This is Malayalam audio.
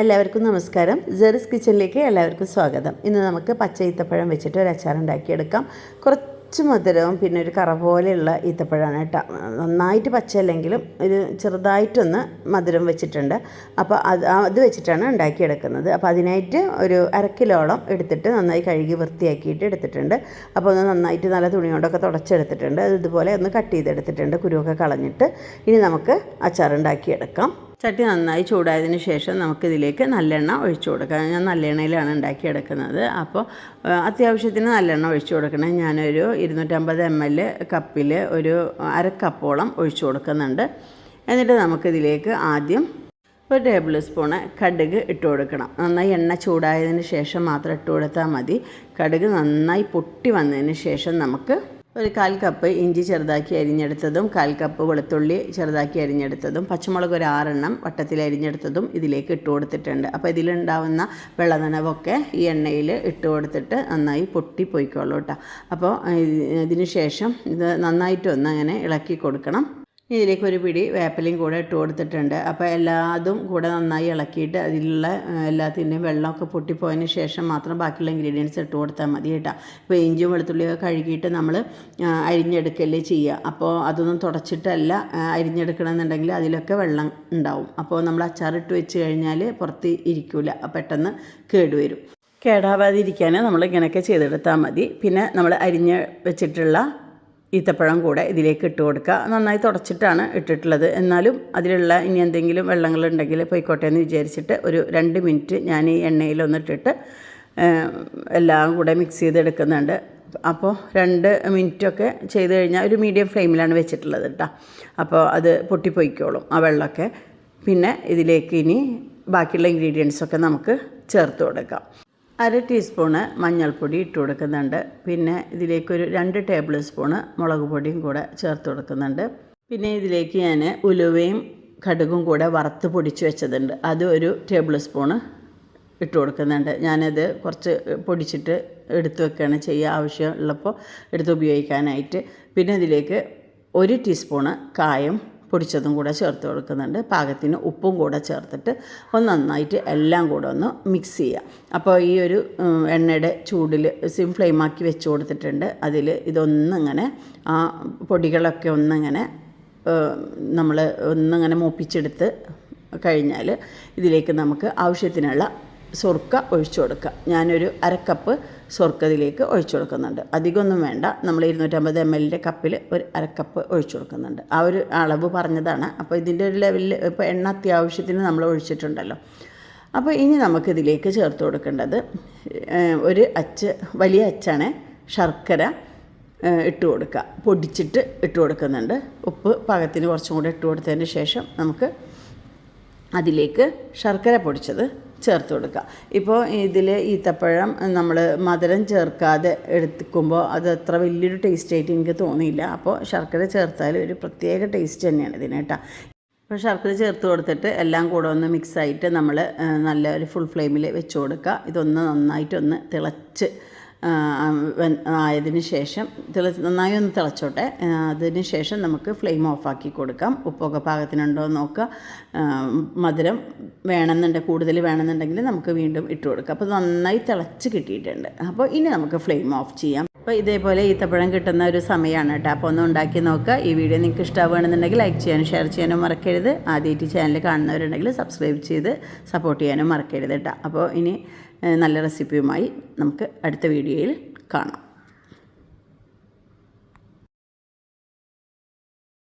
എല്ലാവർക്കും നമസ്കാരം. ജെറിസ് കിച്ചണിലേക്ക് എല്ലാവർക്കും സ്വാഗതം. ഇന്ന് നമുക്ക് പച്ച ഈത്തപ്പഴം വെച്ചിട്ട് ഒരു അച്ചാർ ഉണ്ടാക്കിയെടുക്കാം കുറച്ച് മധുരവും പിന്നെ ഒരു കറ പോലെയുള്ള ഈത്തപ്പഴമാണ് കേട്ടോ. നന്നായിട്ട് പച്ചയല്ലെങ്കിലും ഒരു ചെറുതായിട്ടൊന്ന് മധുരം വെച്ചിട്ടുണ്ട്. അപ്പോൾ അത് അത് വെച്ചിട്ടാണ് ഉണ്ടാക്കിയെടുക്കുന്നത്. അപ്പോൾ അതിനായിട്ട് ഒരു അരക്കിലോളം കിലോളം എടുത്തിട്ട് നന്നായി കഴുകി വൃത്തിയാക്കിയിട്ട് എടുത്തിട്ടുണ്ട്. അപ്പോൾ ഒന്ന് നന്നായിട്ട് നല്ല തുണി കൊണ്ടൊക്കെ തുടച്ചെടുത്തിട്ടുണ്ട്. ഇതുപോലെ ഒന്ന് കട്ട് ചെയ്തെടുത്തിട്ടുണ്ട്. കുരുവൊക്കെ കളഞ്ഞിട്ട് ഇനി നമുക്ക് അച്ചാർ ഉണ്ടാക്കിയെടുക്കാം ചട്ടി നന്നായി ചൂടായതിന് ശേഷം നമുക്കിതിലേക്ക് നല്ലെണ്ണ ഒഴിച്ചു കൊടുക്കാം. ഞാൻ നല്ലെണ്ണയിലാണ് ഉണ്ടാക്കിയെടുക്കുന്നത്. അപ്പോൾ അത്യാവശ്യത്തിന് നല്ലെണ്ണ ഒഴിച്ചു കൊടുക്കണം. ഞാനൊരു ഇരുന്നൂറ്റമ്പത് എം എൽ കപ്പിൽ ഒരു അരക്കപ്പോളം കപ്പോളം ഒഴിച്ചു കൊടുക്കുന്നുണ്ട്. എന്നിട്ട് നമുക്കിതിലേക്ക് ആദ്യം ഒരു ടേബിൾ സ്പൂണ് കടുക് ഇട്ട് കൊടുക്കണം. നന്നായി എണ്ണ ചൂടായതിന് ശേഷം മാത്രം ഇട്ട് കൊടുത്താൽ മതി. കടുക് നന്നായി പൊട്ടി വന്നതിന് ശേഷം നമുക്ക് ഒരു കാൽ കപ്പ് ഇഞ്ചി ചെറുതാക്കി അരിഞ്ഞെടുത്തതും കാൽ കപ്പ് വെളുത്തുള്ളി ചെറുതാക്കി അരിഞ്ഞെടുത്തതും പച്ചമുളക് ഒരു ആറെണ്ണം വട്ടത്തിൽ അരിഞ്ഞെടുത്തതും ഇതിലേക്ക് ഇട്ട് കൊടുത്തിട്ടുണ്ട്. അപ്പോൾ ഇതിലുണ്ടാവുന്ന വെള്ളനനവൊക്കെ ഈ എണ്ണയിൽ ഇട്ട് കൊടുത്തിട്ട് നന്നായി പൊട്ടി പോയിക്കോളൂ കേട്ടോ. അപ്പോൾ ഇതിന് ശേഷം ഇത് നന്നായിട്ടൊന്ന് അങ്ങനെ ഇളക്കി കൊടുക്കണം. ഇതിലേക്ക് ഒരു പിടി വേപ്പലയും കൂടെ ഇട്ട് കൊടുത്തിട്ടുണ്ട്. അപ്പോൾ എല്ലാതും കൂടെ നന്നായി ഇളക്കിയിട്ട് അതിലുള്ള എല്ലാത്തിന്റെയും വെള്ളമൊക്കെ പൊട്ടിപ്പോയതിന് ശേഷം മാത്രം ബാക്കിയുള്ള ഇൻഗ്രീഡിയൻസ് ഇട്ട് കൊടുത്താൽ മതി കേട്ടോ. ഇപ്പോൾ ഇഞ്ചും വെളുത്തുള്ളിയൊക്കെ കഴുകിയിട്ട് നമ്മൾ അരിഞ്ഞെടുക്കല്ലേ ചെയ്യുക. അപ്പോൾ അതൊന്നും തുടച്ചിട്ടല്ല അരിഞ്ഞെടുക്കണമെന്നുണ്ടെങ്കിൽ അതിലൊക്കെ വെള്ളം ഉണ്ടാവും. അപ്പോൾ നമ്മൾ അച്ചാറിട്ട് വെച്ച് കഴിഞ്ഞാൽ പുറത്ത് ഇരിക്കില്ല പെട്ടെന്ന് കേടുവരും. കേടാവാതിരിക്കാൻ നമ്മൾ ഇങ്ങനെയൊക്കെ ചെയ്തെടുത്താൽ മതി. പിന്നെ നമ്മൾ അരിഞ്ഞ് വെച്ചിട്ടുള്ള ഈത്തപ്പഴം കൂടെ ഇതിലേക്ക് ഇട്ട് കൊടുക്കുക. നന്നായി തുടച്ചിട്ടാണ് ഇട്ടിട്ടുള്ളത്. എന്നാലും അതിലുള്ള ഇനി എന്തെങ്കിലും വെള്ളങ്ങളുണ്ടെങ്കിൽ പോയിക്കോട്ടെ എന്ന് വിചാരിച്ചിട്ട് ഒരു രണ്ട് മിനിറ്റ് ഞാൻ ഈ എണ്ണയിലൊന്നിട്ടിട്ട് എല്ലാം കൂടെ മിക്സ് ചെയ്തെടുക്കുന്നുണ്ട് അപ്പോൾ രണ്ട് മിനിറ്റൊക്കെ ചെയ്ത് കഴിഞ്ഞാൽ ഒരു മീഡിയം ഫ്ലെയിമിലാണ് വെച്ചിട്ടുള്ളത് കേട്ടോ. അപ്പോൾ അത് പൊട്ടിപ്പൊയ്ക്കോളും ആ വെള്ളമൊക്കെ. പിന്നെ ഇതിലേക്ക് ഇനി ബാക്കിയുള്ള ഇൻഗ്രീഡിയൻസൊക്കെ നമുക്ക് ചേർത്ത് കൊടുക്കാം. അര ടീസ്പൂണ് മഞ്ഞൾപ്പൊടി ഇട്ട് കൊടുക്കുന്നുണ്ട്. പിന്നെ ഇതിലേക്കൊരു രണ്ട് ടേബിൾ സ്പൂണ് മുളക് പൊടിയും കൂടെ ചേർത്ത് കൊടുക്കുന്നുണ്ട്. പിന്നെ ഇതിലേക്ക് ഞാൻ ഉലുവയും കടുകും കൂടെ വറുത്ത് പൊടിച്ച് വെച്ചതുണ്ട്. അത് ഒരു ടേബിൾ സ്പൂണ് ഇട്ട് കൊടുക്കുന്നുണ്ട്. ഞാനത് കുറച്ച് പൊടിച്ചിട്ട് എടുത്ത് വെക്കുകയാണ് ചെയ്യുക. ആവശ്യമുള്ളപ്പോൾ എടുത്ത് ഉപയോഗിക്കാനായിട്ട്. പിന്നെ ഇതിലേക്ക് ഒരു ടീസ്പൂണ് കായം പൊടിച്ചതും കൂടെ ചേർത്ത് കൊടുക്കുന്നുണ്ട്. പാകത്തിന് ഉപ്പും കൂടെ ചേർത്തിട്ട് ഒന്ന് നന്നായിട്ട് എല്ലാം കൂടെ ഒന്ന് മിക്സ് ചെയ്യുക അപ്പോൾ ഈ ഒരു എണ്ണയുടെ ചൂടിൽ സിം ഫ്ലെയിമാക്കി വെച്ച് കൊടുത്തിട്ടുണ്ട്. അതിൽ ഇതൊന്നിങ്ങനെ ആ പൊടികളൊക്കെ ഒന്നിങ്ങനെ നമ്മൾ ഒന്നിങ്ങനെ മൂപ്പിച്ചെടുത്ത് കഴിഞ്ഞാൽ ഇതിലേക്ക് നമുക്ക് ആവശ്യത്തിനുള്ള സുർക്ക ഒഴിച്ചു കൊടുക്കുക. ഞാനൊരു അരക്കപ്പ് സ്വർക്കത്തിലേക്ക് ഒഴിച്ചു കൊടുക്കുന്നുണ്ട്. അധികമൊന്നും വേണ്ട. നമ്മൾ ഇരുന്നൂറ്റമ്പത് എം എല്ലിന്റെ കപ്പിൽ ഒരു അരക്കപ്പ് ഒഴിച്ചു കൊടുക്കുന്നുണ്ട്. ആ ഒരു അളവ് പറഞ്ഞതാണ്. അപ്പോൾ ഇതിന്റെ ഒരു ലെവലിൽ ഇപ്പോൾ എണ്ണ അത്യാവശ്യത്തിന് നമ്മൾ ഒഴിച്ചിട്ടുണ്ടല്ലോ. അപ്പോൾ ഇനി നമുക്കിതിലേക്ക് ചേർത്ത് കൊടുക്കേണ്ടത് ഒരു അച്ച് വലിയ അച്ചാണ് ശർക്കര ഇട്ട് കൊടുക്കുക. പൊടിച്ചിട്ട് ഇട്ട് കൊടുക്കുന്നുണ്ട്. ഉപ്പ് പാകത്തിന് കുറച്ചും കൂടെ ഇട്ട് കൊടുത്തതിന് ശേഷം നമുക്ക് അതിലേക്ക് ശർക്കര പൊടിച്ചത് ചേർത്ത് കൊടുക്കുക. ഇപ്പോൾ ഇതിൽ ഈത്തപ്പഴം നമ്മൾ മധുരം ചേർക്കാതെ എടുക്കുമ്പോൾ അത് അത്ര വലിയൊരു ടേസ്റ്റ് ആയിട്ട് എനിക്ക് തോന്നിയില്ല. അപ്പോൾ ശർക്കര ചേർത്താൽ ഒരു പ്രത്യേക ടേസ്റ്റ് തന്നെയാണ് ഇതിന് കേട്ടോ. അപ്പോൾ ശർക്കര ചേർത്ത് കൊടുത്തിട്ട് എല്ലാം കൂടെ ഒന്ന് മിക്സായിട്ട് നമ്മൾ നല്ല ഒരു ഫുൾ ഫ്ലെയിമിൽ വെച്ച് കൊടുക്കുക. ഇതൊന്ന് നന്നായിട്ടൊന്ന് തിളച്ച് ആയതിന് ശേഷം തിള നന്നായി ഒന്ന് തിളച്ചോട്ടെ. അതിന് ശേഷം നമുക്ക് ഫ്ലെയിം ഓഫാക്കി കൊടുക്കാം. ഉപ്പൊക്കെ പാകത്തിനുണ്ടോ എന്ന് നോക്കുക. മധുരം വേണമെന്നുണ്ടെങ്കിൽ കൂടുതൽ വേണമെന്നുണ്ടെങ്കിൽ നമുക്ക് വീണ്ടും ഇട്ട് കൊടുക്കാം. അപ്പോൾ നന്നായി തിളച്ച് കിട്ടിയിട്ടുണ്ട്. അപ്പോൾ ഇനി നമുക്ക് ഫ്ലെയിം ഓഫ് ചെയ്യാം. അപ്പോൾ ഇതേപോലെ ഈത്തപ്പഴം കിട്ടുന്ന ഒരു സമയമാണ് കേട്ടോ. അപ്പോൾ ഒന്ന് ഉണ്ടാക്കി നോക്കുക. ഈ വീഡിയോ നിങ്ങൾക്ക് ഇഷ്ടമാവുകയാണെന്നുണ്ടെങ്കിൽ ലൈക്ക് ചെയ്യാനും ഷെയർ ചെയ്യാനും മറക്കരുത്. ആദ്യമായിട്ട് ചാനൽ കാണുന്നവരുണ്ടെങ്കിൽ സബ്സ്ക്രൈബ് ചെയ്ത് സപ്പോർട്ട് ചെയ്യാനും മറക്കരുത് കേട്ടോ. അപ്പോൾ ഇനി നല്ല റെസിപ്പിയുമായി നമുക്ക് അടുത്ത വീഡിയോയിൽ കാണാം.